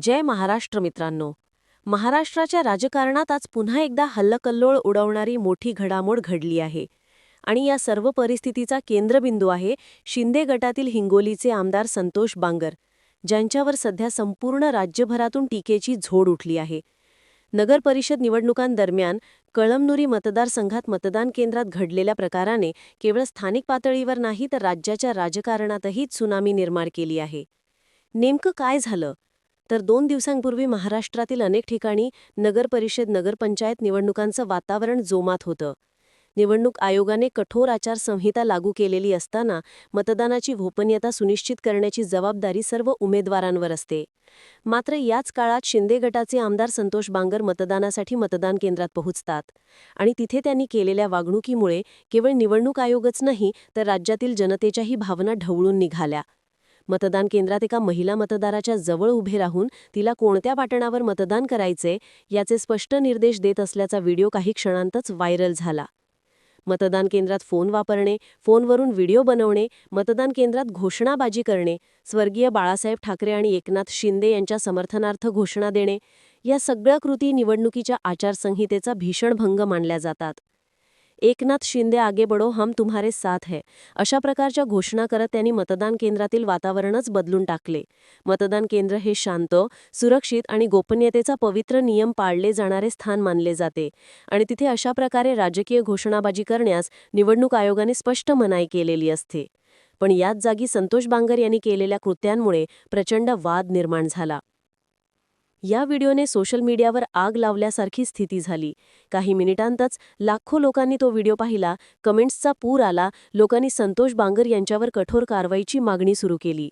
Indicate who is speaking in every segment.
Speaker 1: जय महाराष्ट्र मित्रांनो. महाराष्ट्राच्या राजकारणात आज पुन्हा एकदा हल्लकल्लोळ उडवणारी मोठी घडामोड घडली आहे. आणि या सर्व परिस्थितीचा केंद्रबिंदू आहे शिंदे गटातील हिंगोलीचे आमदार संतोष बांगर ज्यांच्यावर सध्या संपूर्ण राज्यभरातून टीकेची झोड उठली आहे. नगर परिषद निवडणुकांदरम्यान कळमनुरी मतदारसंघात मतदान केंद्रात घडलेल्या प्रकाराने केवळ स्थानिक पातळीवर नाही तर राज्याच्या राजकारणातही त्सुनामी निर्माण केली आहे. नेमकं काय झालं? तर दोन दिवसांपूर्वी महाराष्ट्रातील अनेक ठिकाणी नगरपरिषद नगरपंचायत निवडणुकांचं वातावरण जोमात होतं. निवडणूक आयोगाने कठोर आचारसंहिता लागू केलेली असताना मतदानाची गोपनीयता सुनिश्चित करण्याची जबाबदारी सर्व उमेदवारांवर असते. मात्र याच काळात शिंदे गटाचे आमदार संतोष बांगर मतदानासाठी मतदान केंद्रात पोहोचतात. आणि तिथे त्यांनी केलेल्या वागणुकीमुळे केवळ निवडणूक आयोगच नाही तर राज्यातील जनतेच्याही भावना ढवळून निघाल्या. मतदान केंद्रात एका महिला मतदाराच्या जवळ उभे राहून तिला कोणत्या पाटणावर मतदान करायचे याचे स्पष्ट निर्देश देत असल्याचा व्हिडिओ काही क्षणांतच व्हायरल झाला. मतदान केंद्रात फोन वापरणे फोनवरून व्हिडिओ बनवणे मतदान केंद्रात घोषणाबाजी करणे स्वर्गीय बाळासाहेब ठाकरे आणि एकनाथ शिंदे यांच्या समर्थनार्थ घोषणा देणे या सगळ्या कृती निवडणुकीच्या आचारसंहितेचा भीषण भंग मानल्या जातात. एकनाथ शिंदे आगे बडो हम तुम्हारे साथ है. अशा प्रकारच्या घोषणा करत त्यांनी मतदान केंद्रातील वातावरणच बदलून टाकले. मतदान केंद्र हे शांत सुरक्षित आणि गोपनीयतेचा पवित्र नियम पाळले जाणारे स्थान मानले जाते. आणि तिथे अशा प्रकारे राजकीय घोषणाबाजी करण्यास निवडणूक आयोगाने स्पष्ट मनाई केलेली असते. पण याच जागी संतोष बांगर यांनी केलेल्या कृत्यांमुळे प्रचंड वाद निर्माण झाला. या व्हिडिओने सोशल मीडियावर आग लावल्यासारखी स्थिती झाली. काही मिनिटांतच लाखो लोकांनी तो व्हिडिओ पाहिला. कमेंट्सचा पूर आला. लोकांनी संतोष बांगर यांच्यावर कठोर कारवाईची मागणी सुरू केली.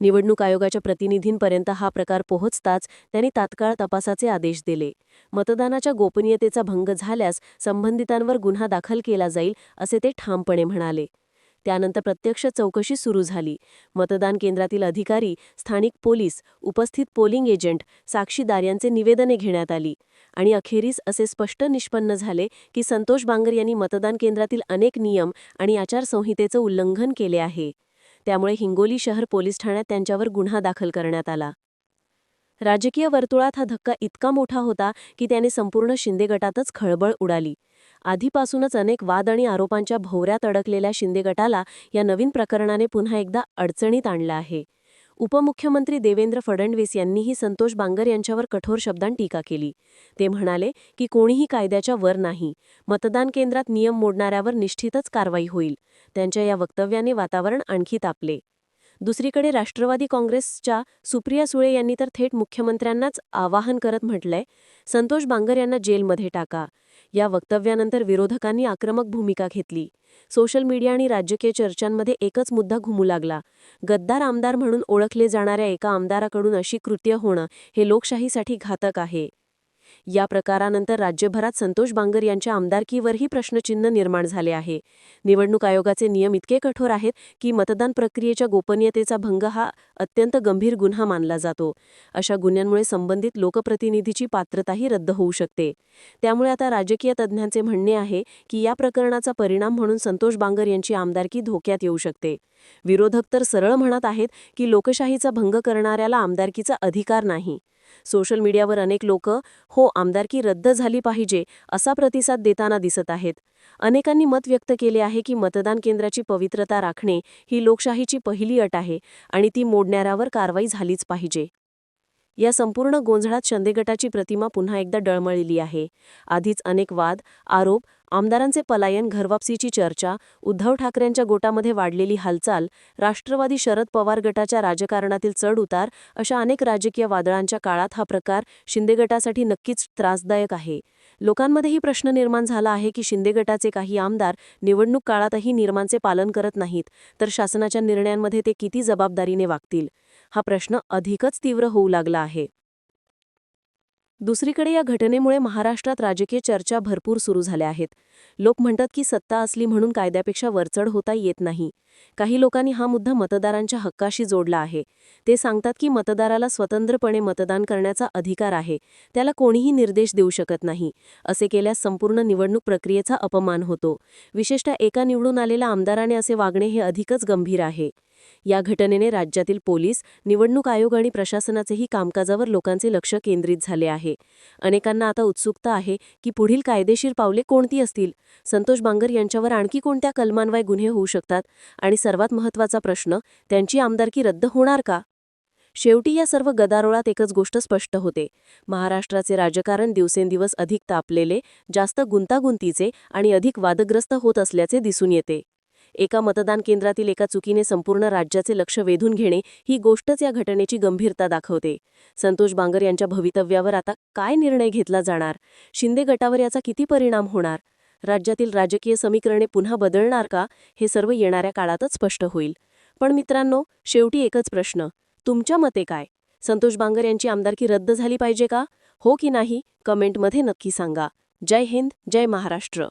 Speaker 1: निवडणूक आयोगाच्या प्रतिनिधींपर्यंत हा प्रकार पोहोचताच त्यांनी तात्काळ तपासाचे आदेश दिले. मतदानाच्या गोपनीयतेचा भंग झाल्यास संबंधितांवर गुन्हा दाखल केला जाईल असे ते ठामपणे म्हणाले. त्यानंतर प्रत्यक्ष चौकशी सुरू झाली. मतदान केंद्रातील अधिकारी स्थानिक पोलीस उपस्थित पोलिंग एजंट साक्षीदार यांचे निवेदने घेण्यात आली. आणि अखेरीस असे स्पष्ट निष्पन्न झाले की संतोष बांगर यांनी मतदान केंद्रातील अनेक नियम आणि आचारसंहितेचं उल्लंघन केले आहे. त्यामुळे हिंगोली शहर पोलीस ठाण्यात त्यांच्यावर गुन्हा दाखल करण्यात आला. राजकीय वर्तुळात हा धक्का इतका मोठा होता की त्याने संपूर्ण शिंदे गटातच खळबळ उडाली. आधीपासूनच अनेक वाद आणि आरोपांच्या भोवऱ्यात अडकलेल्या शिंदे गटाला या नवीन प्रकरणाने पुन्हा एकदा अडचणीत आणलं आहे. उपमुख्यमंत्री देवेंद्र फडणवीस यांनीही संतोष बांगर यांच्यावर कठोर शब्दांत टीका केली. ते म्हणाले की कोणीही कायद्याच्या वर नाही. मतदान केंद्रात नियम मोडणाऱ्यावर निश्चितच कारवाई होईल. त्यांच्या या वक्तव्याने वातावरण आणखी तापले. दुसरीकडे राष्ट्रवादी काँग्रेसच्या सुप्रिया सुळे यांनी तर थेट मुख्यमंत्र्यांनाच आवाहन करत म्हटलंय संतोष बांगर यांना जेलमध्ये टाका. या वक्तव्यानंतर विरोधकांनी आक्रमक भूमिका घेतली. सोशल मीडिया आणि राजकीय चर्चांमध्ये एकच मुद्दा घुमू लागला. गद्दार आमदार म्हणून ओळखले जाणाऱ्या एका आमदाराकडून अशी कृत्य होणं हे लोकशाहीसाठी घातक आहे. या प्रकारानंतर राज्यभरात संतोष बांगर यांच्या आमदारकीवरही प्रश्नचिन्ह निर्माण झाले आहे. निवडणूक आयोगाचे नियम इतके कठोर आहेत की मतदान प्रक्रियेच्या गोपनीयतेचा भंग हा अत्यंत गंभीर गुन्हा मानला जातो. अशा गुन्ह्यांमुळे संबंधित लोकप्रतिनिधीची पात्रताही रद्द होऊ शकते. त्यामुळे आता राजकीय तज्ज्ञांचे म्हणणे आहे की या प्रकरणाचा परिणाम म्हणून संतोष बांगर यांची आमदारकी धोक्यात येऊ शकते. विरोधक तर सरळ म्हणत आहेत की लोकशाहीचा भंग करणाऱ्याला आमदारकीचा अधिकार नाही. सोशल मीडियावर अनेक लोक हो आमदारकी रद्द झाली पाहिजे असा प्रतिसाद देताना दिसत आहेत. अनेकांनी मत व्यक्त केले आहे की मतदान केंद्राची पवित्रता राखणे ही लोकशाहीची पहिली अट आहे आणि ती मोडणाऱ्यावर कारवाई झालीच पाहिजे. या संपूर्ण गोंधळात शंदेगटाची प्रतिमा पुन्हा एकदा डळमळली आहे. आधीच अनेक वाद आरोप आमदारांचे पलायन घरवापसीची चर्चा उद्धव ठाकरेंच्या गोटामध्ये वाढलेली हालचाल राष्ट्रवादी शरद पवार गटाच्या राजकारणातील चढउतार अशा अनेक राजकीय वादळांच्या काळात हा प्रकार शिंदे गटासाठी नक्कीच त्रासदायक आहे. लोकांमध्येही प्रश्न निर्माण झाला आहे की शिंदे गटाचे काही आमदार निवडणूक काळातही नियमांचे पालन करत नाहीत तर शासनाच्या निर्णयांमध्ये ते किती जबाबदारीने वागतील? हा प्रश्न अधिकच तीव्र होऊ लागला आहे. दुसरीकडे या घटनेमुळे महाराष्ट्रात राजकीय चर्चा भरपूर सुरू झाल्या आहेत. लोक म्हणतात की सत्ता असली म्हणून कायद्यापेक्षा वरचढ होता येत नाही. काही लोकांनी हा मुद्दा मतदारांच्या हक्काशी जोडला आहे. ते सांगतात की मतदाराला स्वतंत्रपणे मतदान करण्याचा अधिकार आहे. त्याला कोणीही निर्देश देऊ शकत नाही. असे केल्यास संपूर्ण निवडणूक प्रक्रियेचा अपमान होतो. विशेषतः एका निवडून आलेल्या आमदाराने असे वागणे हे अधिकच गंभीर आहे. या घटनेने राज्यातील पोलीस निवडणूक आयोग आणि प्रशासनाचेही कामकाजावर लोकांचे लक्ष केंद्रित झाले आहे. अनेकांना आता उत्सुकता आहे की पुढील कायदेशीर पावले कोणती असतील? संतोष बांगर यांच्यावर आणखी कोणत्या कलमान्वय गुन्हे होऊ शकतात? आणि सर्वात महत्त्वाचा प्रश्न त्यांची आमदारकी रद्द होणार का? शेवटी या सर्व गदारोळात एकच गोष्ट स्पष्ट होते. महाराष्ट्राचे राजकारण दिवसेंदिवस अधिक तापलेले जास्त गुंतागुंतीचे आणि अधिक वादग्रस्त होत असल्याचे दिसून येते. एका मतदान केंद्रातील एका चुकीने संपूर्ण राज्याचे लक्ष वेधून घेणे ही गोष्टच या घटनेची गंभीरता दाखवते. संतोष बांगर यांच्या भवितव्यावर आता काय निर्णय घेतला जाणार? शिंदे गटावर याचा किती परिणाम होणार? राज्यातील राजकीय समीकरणे पुन्हा बदलणार का? हे सर्व येणाऱ्या काळातच स्पष्ट होईल. पण मित्रांनो शेवटी एकच प्रश्न. तुमच्या मते काय? संतोष बांगर यांची आमदारकी रद्द झाली पाहिजे का? हो की नाही? कमेंटमध्ये नक्की सांगा. जय हिंद जय महाराष्ट्र.